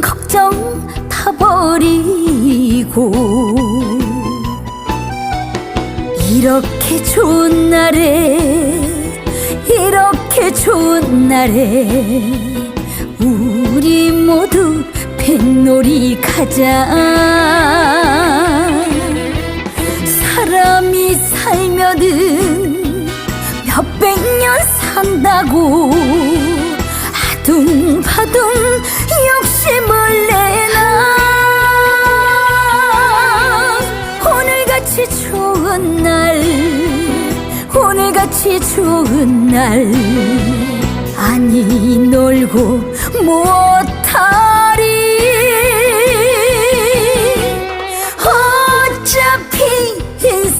걱정 다 버리고 이렇게 좋은 날에 이렇게 좋은 날에 우리 모두 뱃놀이 가자. 사람이 살면은 몇백 년 산다고. 아둥바둥 욕심을 내나. 오늘같이 좋은 날 오늘같이 좋은 날. 아니 놀고 못하리